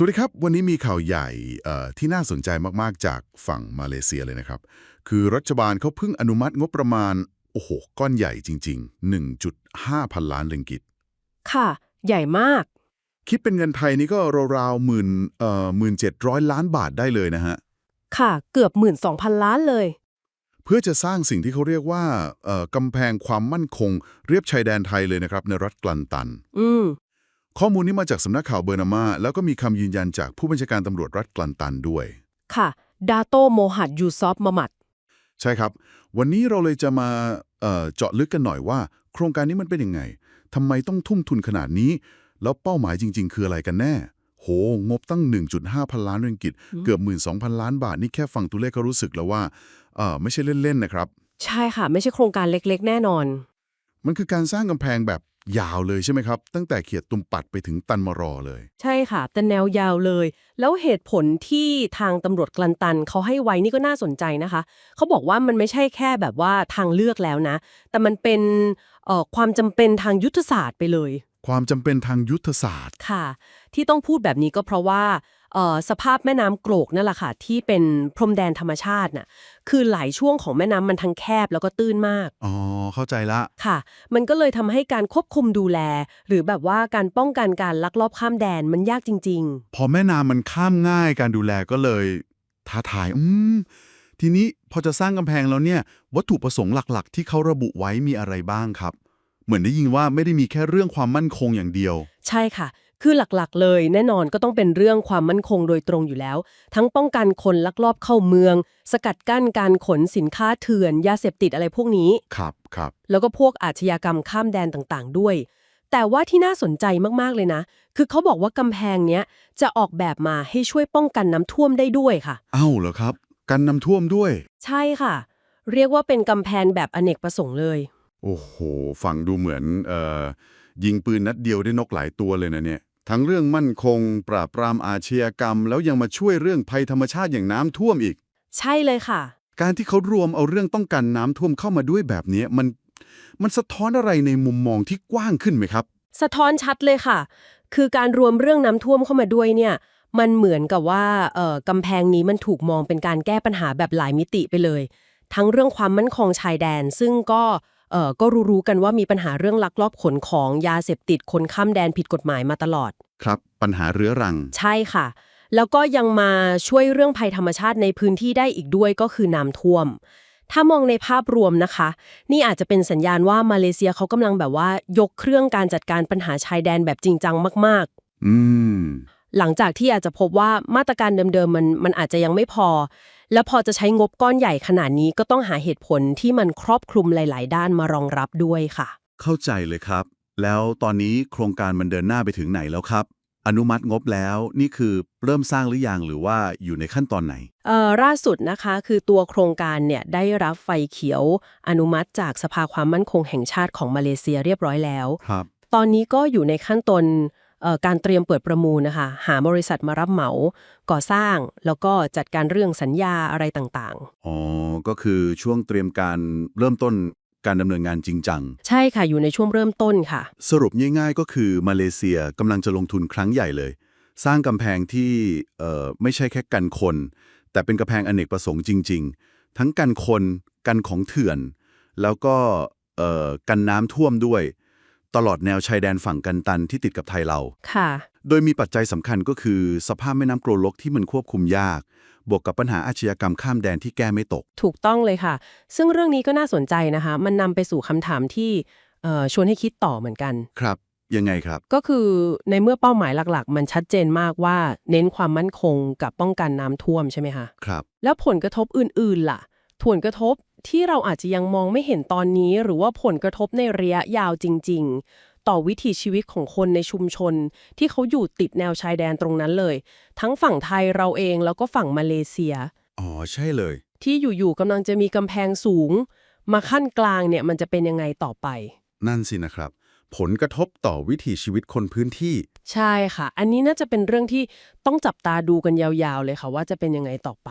สวัสดีครับ วันนี้มีข่าวใหญ่เอ่อที่น่าสนใจมากๆ จากฝั่งมาเลเซียเลยนะครับ คือรัฐบาลเขาเพิ่งอนุมัติงบประมาณ โอ้โห ก้อนใหญ่จริง ๆ 1.5 พันล้านเริงกิต ค่ะ ใหญ่มาก คิดเป็นเงินไทยนี่ก็ราวๆหมื่นเอ่อหมื่นเจ็ดร้อยล้านบาทได้เลยนะฮะ ค่ะ เกือบหมื่นสองพันล้านเลย เพื่อจะสร้างสิ่งที่เขาเรียกว่าเอ่อกำแพงความมั่นคง เรียบชายแดนไทยเลยนะครับ ในรัฐกลันตัน อืม ข้อมูลนี้มาจากสำนักข่าวเบอร์นามา แล้วก็มีคำยืนยันจากผู้บัญชาการตำรวจรัฐกลันตันด้วย ค่ะ ดาโตโมฮัดยูซอฟมามัด ใช่ครับ วันนี้เราเลยจะมาเอ่อเจาะลึกกันหน่อยว่า โครงการนี้มันเป็นยังไงทำไมต้องทุ่มทุนขนาดนี้ แล้วเป้าหมายจริง ๆ คืออะไรกันแน่ โห งบตั้ง 1.5 พันล้านเริงกิต เกือบ 12,000 ล้านบาท นี่แค่ฟังตัวเลขก็รู้สึกแล้วว่าเอ่อไม่ใช่เล่น ๆ นะครับ ใช่ค่ะ ไม่ใช่โครงการเล็ก ๆ แน่นอน มันคือการสร้างกำแพงแบบยาวเลยใช่ไหมครับ ตั้งแต่เขียดตุมปัดไปถึงตันมารอเลย ใช่ค่ะแต่แนวยาวเลย แล้วเหตุผลที่ทางตำรวจกลันตันเขาให้ไว้นี่ก็น่าสนใจนะคะ เขาบอกว่ามันไม่ใช่แค่แบบว่าทางเลือกแล้วนะ แต่มันเป็นเอ่อความจำเป็นทางยุทธศาสตร์ไปเลย ความจำเป็นทางยุทธศาสตร์ค่ะ ที่ต้องพูดแบบนี้ก็เพราะว่าเอ่อ สภาพแม่น้ำโกรกนั่นแหละค่ะที่เป็นพรมแดนธรรมชาติน่ะคือหลายช่วงของแม่น้ำมันทั้งแคบแล้วก็ตื้นมาก อ๋อ เข้าใจละ ค่ะ มันก็เลยทำให้การควบคุมดูแล หรือแบบว่าการป้องกันการลักลอบข้ามแดนมันยากจริง พอแม่น้ำมันข้ามง่ายการดูแลก็เลยท้าทาย อืม ทีนี้พอจะสร้างกำแพงแล้วเนี่ย วัตถุประสงค์หลักๆ ที่เขาระบุไว้มีอะไรบ้างครับ เหมือนได้ยินว่าไม่ได้มีแค่เรื่องความมั่นคงอย่างเดียว ๆ ใช่ค่ะ คือหลักๆ เลย แน่นอนก็ต้องเป็นเรื่องความมั่นคงโดยตรงอยู่แล้ว ทั้งป้องกันคนลักลอบเข้าเมือง สกัดกั้นการขนสินค้าเถื่อน ยาเสพติดอะไรพวกนี้ ครับครับแล้วก็พวกอาชญากรรมข้ามแดนต่างๆ ด้วย แต่ว่าที่น่าสนใจมากๆเลยนะ คือเขาบอกว่ากำแพงเนี้ยจะออกแบบมาให้ช่วยป้องกันน้ำท่วมได้ด้วยค่ะเอ้าเหรอครับ กันน้ำท่วมด้วย ใช่ค่ะ เรียกว่าเป็นกำแพงแบบอเนกประสงค์เลย โอ้โห ฟังดูเหมือนเอ่อยิงปืนนัดเดียวได้นกหลายตัวเลยนะเนี่ย ทั้งเรื่องมั่นคง ปราบปรามอาชญากรรม แล้วยังมาช่วยเรื่องภัยธรรมชาติอย่างน้ำท่วมอีก ใช่เลยค่ะ การที่เขารวมเอาเรื่องต้องการน้ำท่วมเข้ามาด้วยแบบนี้มัน มันสะท้อนอะไรในมุมมองที่กว้างขึ้นไหมครับ สะท้อนชัดเลยค่ะ คือการรวมเรื่องน้ำท่วมเข้ามาด้วยเนี่ย มันเหมือนกับว่าเอ่อกำแพงนี้มันถูกมองเป็นการแก้ปัญหาแบบหลายมิติไปเลย ทั้งเรื่องความมั่นคงชายแดน ซึ่งก็เอ่อ ก็รู้ๆกันว่ามีปัญหาเรื่องลักลอบขนของยาเสพติดคนข้ามแดนผิดกฎหมายมาตลอด ครับปัญหาเรื้อรัง ใช่ค่ะ แล้วก็ยังมาช่วยเรื่องภัยธรรมชาติในพื้นที่ได้อีกด้วยก็คือน้ำท่วม ถ้ามองในภาพรวมนะคะ นี่อาจจะเป็นสัญญาณว่ามาเลเซียเขากำลังแบบว่ายกเครื่องการจัดการปัญหาชายแดนแบบจริงจังมากอืมๆ หลังจากที่อาจจะพบว่ามาตรการเดิมๆมันมันอาจจะยังไม่พอ แล้วพอจะใช้งบก้อนใหญ่ขนาดนี้ก็ต้องหาเหตุผลที่มันครอบคลุมหลาย ๆ ด้านมารองรับด้วยค่ะ เข้าใจเลยครับ แล้วตอนนี้โครงการมันเดินหน้าไปถึงไหนแล้วครับ อนุมัติงบแล้วนี่คือเริ่มสร้างหรือยังหรือว่าอยู่ในขั้นตอนไหนเอ่อล่าสุดนะคะคือตัวโครงการเนี่ยได้รับไฟเขียว อนุมัติจากสภาความมั่นคงแห่งชาติของมาเลเซียเรียบร้อยแล้ว ครับ ตอนนี้ก็อยู่ในขั้นตอนเอ่อ การเตรียมเปิดประมูลนะคะ หาบริษัทมารับเหมา ก่อสร้าง แล้วก็จัดการเรื่องสัญญาอะไรต่างอ๋อ ก็คือช่วงเตรียมการเริ่มต้นการดำเนินงานจริงจังๆใช่ค่ะ อยู่ในช่วงเริ่มต้นค่ะ สรุปง่ายๆก็คือมาเลเซียกำลังจะลงทุนครั้งใหญ่เลย สร้างกำแพงที่เอ่อไม่ใช่แค่กันคน แต่เป็นกำแพงอเนกประสงค์จริง ๆ ทั้งกันคน กันของเถื่อน แล้วก็เอ่อกันน้ำท่วมด้วย ตลอดแนวชายแดนฝั่งกันตันที่ติดกับไทยเรา ค่ะ โดยมีปัจจัยสำคัญก็คือ สภาพแม่น้ำโกลลกที่มันควบคุมยาก บวกกับปัญหาอาชญากรรมข้ามแดนที่แก้ไม่ตก ถูกต้องเลยค่ะ ซึ่งเรื่องนี้ก็น่าสนใจนะคะ มันนำไปสู่คำถามที่เอ่อชวนให้คิดต่อเหมือนกัน ครับ ยังไงครับ ก็คือในเมื่อเป้าหมายหลักๆ มันชัดเจนมากว่าเน้นความมั่นคงกับป้องกันน้ำท่วมใช่ไหมคะ ครับ แล้วผลกระทบอื่นๆล่ะ ผลกระทบ ที่เราอาจจะยังมองไม่เห็นตอนนี้ หรือว่าผลกระทบในระยะยาวจริง ๆ ต่อวิถีชีวิตของคนในชุมชน ที่เขาอยู่ติดแนวชายแดนตรงนั้นเลย ทั้งฝั่งไทยเราเองแล้วก็ฝั่งมาเลเซีย อ๋อใช่เลย ที่อยู่ๆกำลังจะมีกำแพงสูง มาขั้นกลางเนี่ยมันจะเป็นยังไงต่อไป นั่นสินะครับ ผลกระทบต่อวิถีชีวิตคนพื้นที่ ใช่ค่ะ อันนี้น่าจะเป็นเรื่องที่ต้องจับตาดูกันยาวๆเลยค่ะว่าจะเป็นยังไงต่อไป